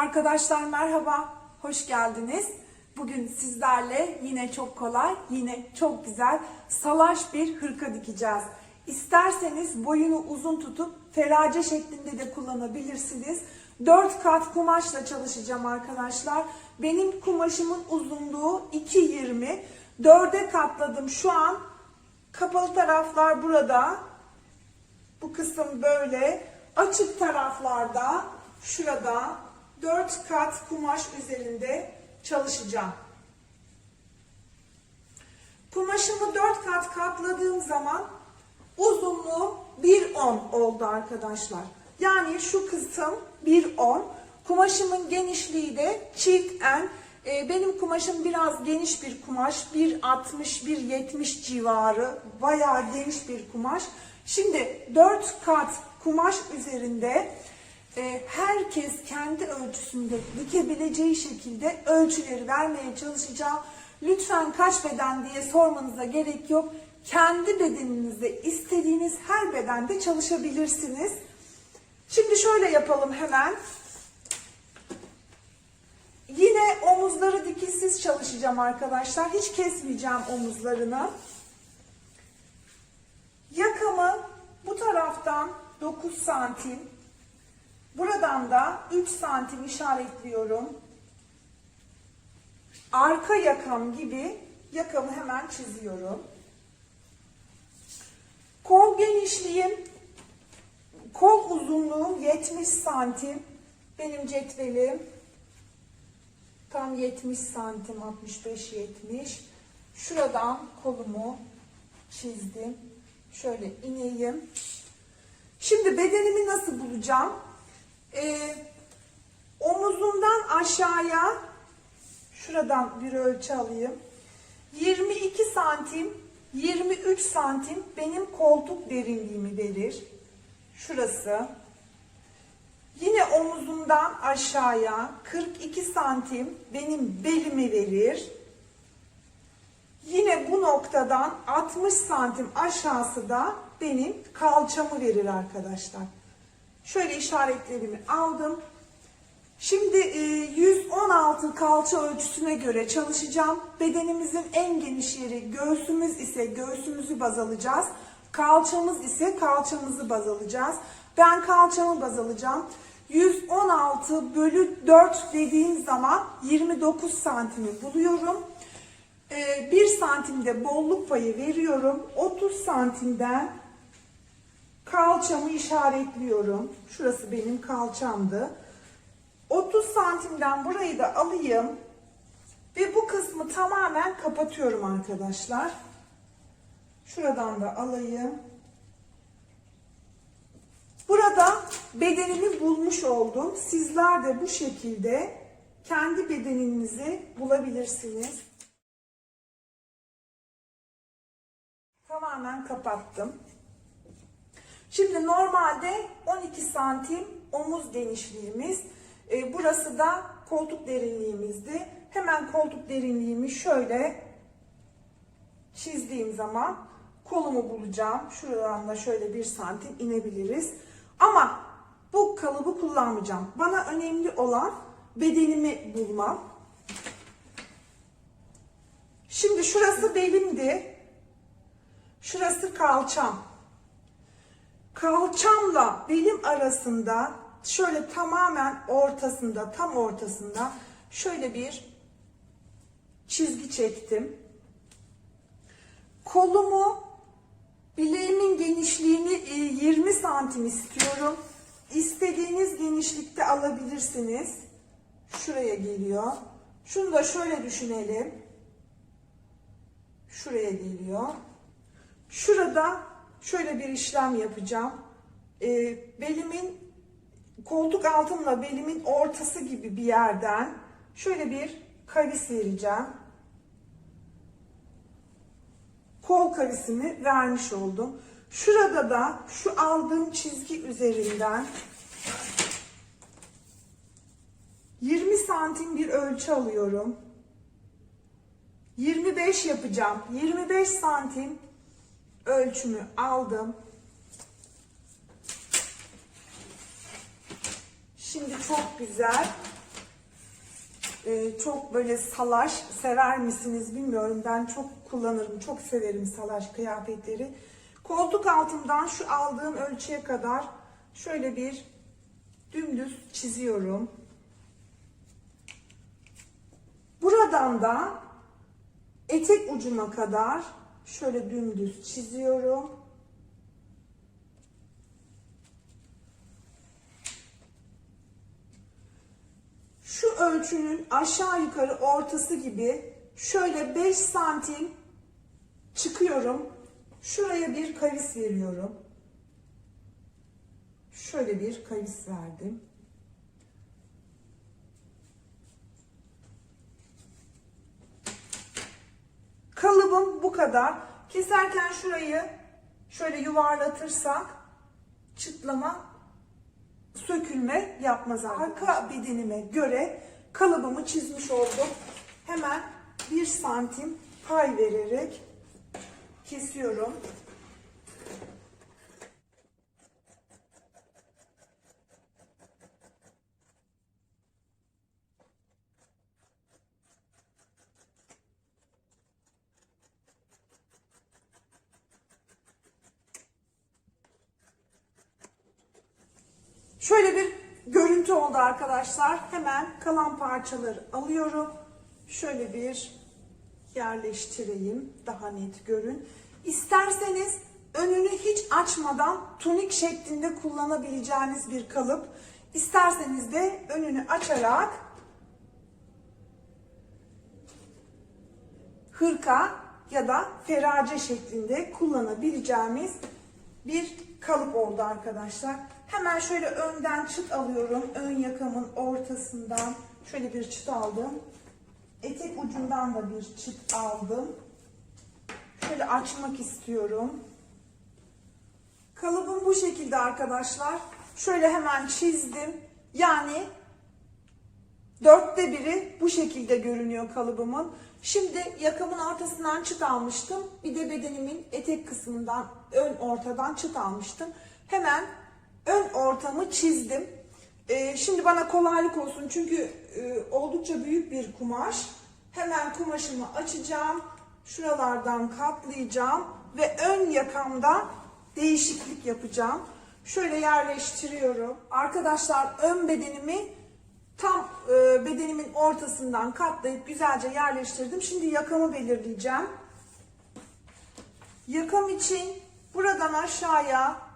Arkadaşlar merhaba, hoş geldiniz. Bugün sizlerle yine çok kolay, yine çok güzel salaş bir hırka dikeceğiz. İsterseniz boyunu uzun tutup ferace şeklinde de kullanabilirsiniz. 4 kat kumaşla çalışacağım arkadaşlar. Benim kumaşımın uzunluğu 2.20. 4'e katladım şu an. Kapalı taraflar burada. Bu kısım böyle. Açık taraflarda şurada 4 kat kumaş üzerinde çalışacağım. Kumaşımı 4 kat katladığım zaman uzunluğu 1.10 oldu arkadaşlar. Yani şu kısım 1.10. Kumaşımın genişliği de çift en. Ee, benim kumaşım biraz geniş bir kumaş. 1.60-1.70 civarı. Bayağı geniş bir kumaş. Şimdi 4 kat kumaş üzerinde herkes kendi ölçüsünde dikebileceği şekilde ölçüleri vermeye çalışacağım. Lütfen kaç beden diye sormanıza gerek yok. Kendi bedeninizde istediğiniz her bedende çalışabilirsiniz. Şimdi şöyle yapalım hemen. Yine omuzları dikişsiz çalışacağım arkadaşlar. Hiç kesmeyeceğim omuzlarını. Yakamı bu taraftan 9 santim. Buradan da 3 santim işaretliyorum. Arka yakam gibi yakamı hemen çiziyorum. Kol genişliğim, kol uzunluğum 70 santim. Benim cetvelim tam 70 santim, 65-70. Şuradan kolumu çizdim. Şöyle ineyim. Şimdi bedenimi nasıl bulacağım? Ee, omuzumdan aşağıya şuradan bir ölçü alayım. 22 santim, 23 santim benim koltuk derinliğimi verir. Şurası. Yine omuzumdan aşağıya 42 santim benim belimi verir. Yine bu noktadan 60 santim aşağısı da benim kalçamı verir arkadaşlar. Şöyle işaretlerimi aldım. Şimdi e, 116 kalça ölçüsüne göre çalışacağım. Bedenimizin en geniş yeri göğsümüz ise göğsümüzü baz alacağız. Kalçamız ise kalçamızı baz alacağız. Ben kalçamı baz alacağım. 116 bölü 4 dediğim zaman 29 santimi buluyorum. 1 santimde bolluk payı veriyorum. 30 santimden kalçamı işaretliyorum. Şurası benim kalçamdı. 30 santimden burayı da alayım. Ve bu kısmı tamamen kapatıyorum arkadaşlar. Şuradan da alayım. Burada bedenimi bulmuş oldum. Sizler de bu şekilde kendi bedeninizi bulabilirsiniz. Tamamen kapattım. Şimdi normalde 12 santim omuz genişliğimiz. E, burası da koltuk derinliğimizdi. Hemen koltuk derinliğimi şöyle çizdiğim zaman kolumu bulacağım. Şuradan da şöyle bir santim inebiliriz. Ama bu kalıbı kullanmayacağım. Bana önemli olan bedenimi bulmam. Şimdi şurası belimdi. Şurası kalçam. Kalçamla belim arasında şöyle tamamen ortasında, tam ortasında şöyle bir çizgi çektim. Kolumu bileğimin genişliğini 20 santim istiyorum. İstediğiniz genişlikte alabilirsiniz. Şuraya geliyor. Şunu da şöyle düşünelim. Şuraya geliyor. Şurada şöyle bir işlem yapacağım. Ee, belimin koltuk altımla belimin ortası gibi bir yerden şöyle bir kavis vereceğim. Kol kavisimi vermiş oldum. Şurada da şu aldığım çizgi üzerinden 20 santim bir ölçü alıyorum. 25 yapacağım. 25 santim ölçümü aldım. Şimdi çok güzel Ee, çok böyle salaş sever misiniz bilmiyorum. Ben çok kullanırım, çok severim salaş kıyafetleri. Koltuk altından şu aldığım ölçüye kadar şöyle bir dümdüz çiziyorum. Buradan da etek ucuna kadar şöyle dümdüz çiziyorum. Şu ölçünün aşağı yukarı ortası gibi şöyle 5 santim çıkıyorum. Şuraya bir kavis veriyorum. Şöyle bir kavis verdim. Kalıbım bu kadar. Keserken şurayı şöyle yuvarlatırsak çıtlama, sökülme yapmaz Arka bedenime göre kalıbımı çizmiş oldum. Hemen bir santim pay vererek kesiyorum. Şöyle bir görüntü oldu arkadaşlar. Hemen kalan parçaları alıyorum. Şöyle bir yerleştireyim. Daha net görün. İsterseniz önünü hiç açmadan tunik şeklinde kullanabileceğiniz bir kalıp. İsterseniz de önünü açarak hırka ya da ferace şeklinde kullanabileceğimiz bir kalıp oldu arkadaşlar. Hemen şöyle önden çıt alıyorum. Ön yakamın ortasından şöyle bir çıt aldım. Etek ucundan da bir çıt aldım. Şöyle açmak istiyorum. Kalıbım bu şekilde arkadaşlar. Şöyle hemen çizdim. Yani Dörtte biri bu şekilde görünüyor kalıbımın. Şimdi yakamın ortasından çıt almıştım. Bir de bedenimin etek kısmından ön ortadan çıt almıştım. Hemen ön ortamı çizdim. Ee, şimdi bana kolaylık olsun çünkü e, oldukça büyük bir kumaş. Hemen kumaşımı açacağım. Şuralardan katlayacağım ve ön yakamda değişiklik yapacağım. Şöyle yerleştiriyorum. Arkadaşlar ön bedenimi Tam e, bedenimin ortasından katlayıp güzelce yerleştirdim. Şimdi yakamı belirleyeceğim. Yakam için buradan aşağıya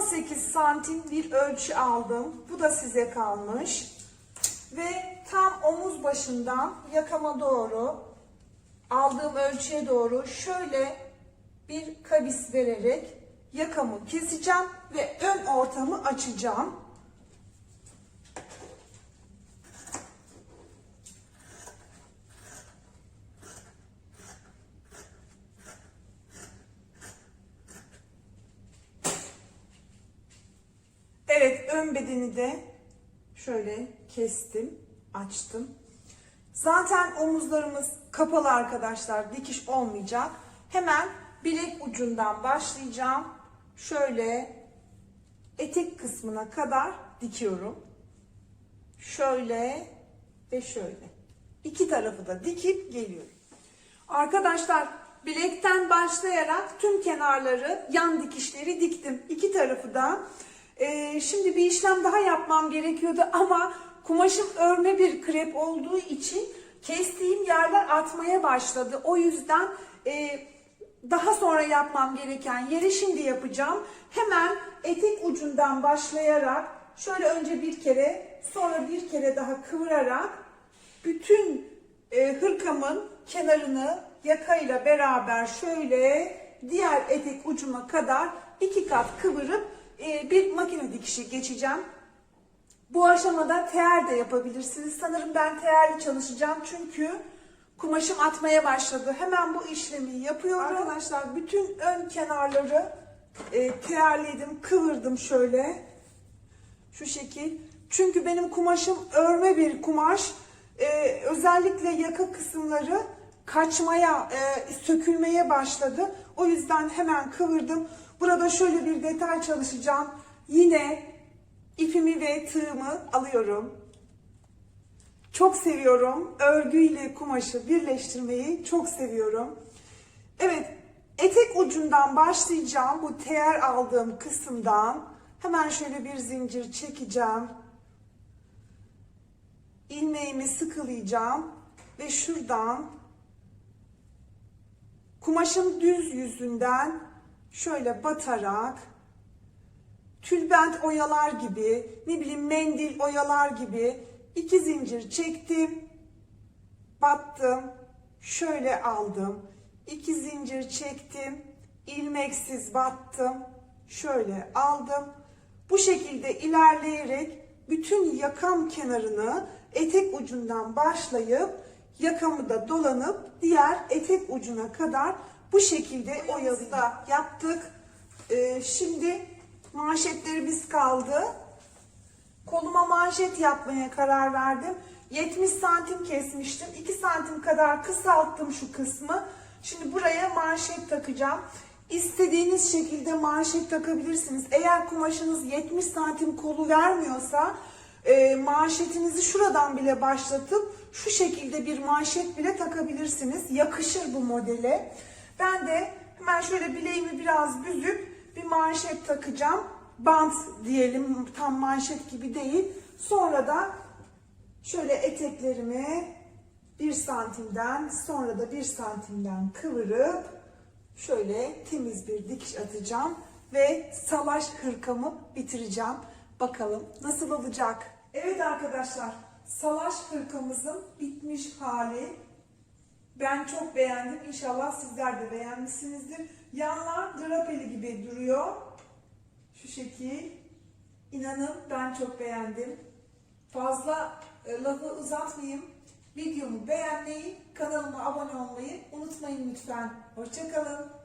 18 santim bir ölçü aldım. Bu da size kalmış. Ve tam omuz başından yakama doğru aldığım ölçüye doğru şöyle bir kavis vererek yakamı keseceğim ve ön ortamı açacağım. Evet de şöyle kestim, açtım. Zaten omuzlarımız kapalı arkadaşlar, dikiş olmayacak. Hemen bilek ucundan başlayacağım. Şöyle etek kısmına kadar dikiyorum. Şöyle ve şöyle. İki tarafı da dikip geliyorum. Arkadaşlar bilekten başlayarak tüm kenarları yan dikişleri diktim. İki tarafı da. Ee, şimdi bir işlem daha yapmam gerekiyordu ama kumaşım örme bir krep olduğu için kestiğim yerler atmaya başladı. O yüzden e, daha sonra yapmam gereken yeri şimdi yapacağım. Hemen etek ucundan başlayarak şöyle önce bir kere sonra bir kere daha kıvırarak bütün e, hırkamın kenarını yakayla beraber şöyle diğer etek ucuma kadar iki kat kıvırıp e, bir makine dikişi geçeceğim. Bu aşamada teer de yapabilirsiniz. Sanırım ben teerli çalışacağım çünkü kumaşım atmaya başladı. Hemen bu işlemi yapıyorum. Arkadaşlar bütün ön kenarları e, teerledim, kıvırdım şöyle. Şu şekil. Çünkü benim kumaşım örme bir kumaş. E, özellikle yaka kısımları kaçmaya, e, sökülmeye başladı. O yüzden hemen kıvırdım. Burada şöyle bir detay çalışacağım. Yine ipimi ve tığımı alıyorum. Çok seviyorum. Örgüyle kumaşı birleştirmeyi çok seviyorum. Evet, etek ucundan başlayacağım. Bu teğer aldığım kısımdan hemen şöyle bir zincir çekeceğim. İlmeğimi sıkılayacağım ve şuradan kumaşın düz yüzünden şöyle batarak tülbent oyalar gibi, ne bileyim mendil oyalar gibi iki zincir çektim, battım, şöyle aldım, iki zincir çektim, ilmeksiz battım, şöyle aldım. Bu şekilde ilerleyerek bütün yakam kenarını etek ucundan başlayıp yakamı da dolanıp diğer etek ucuna kadar bu şekilde oyalı da yaptık. Ee, şimdi manşetlerimiz kaldı. Koluma manşet yapmaya karar verdim. 70 santim kesmiştim. 2 santim kadar kısalttım şu kısmı. Şimdi buraya manşet takacağım. İstediğiniz şekilde manşet takabilirsiniz. Eğer kumaşınız 70 santim kolu vermiyorsa e, manşetinizi şuradan bile başlatıp şu şekilde bir manşet bile takabilirsiniz. Yakışır bu modele. Ben de hemen şöyle bileğimi biraz büzüp bir manşet takacağım. Bant diyelim tam manşet gibi değil. Sonra da şöyle eteklerimi bir santimden sonra da bir santimden kıvırıp şöyle temiz bir dikiş atacağım ve salaş hırkamı bitireceğim. Bakalım nasıl olacak? Evet arkadaşlar salaş hırkamızın bitmiş hali. Ben çok beğendim. İnşallah sizler de beğenmişsinizdir. Yanlar drapeli gibi duruyor. Şu şekil. İnanın ben çok beğendim. Fazla e, lafı uzatmayayım. Videomu beğenmeyi, kanalıma abone olmayı unutmayın lütfen. Hoşçakalın.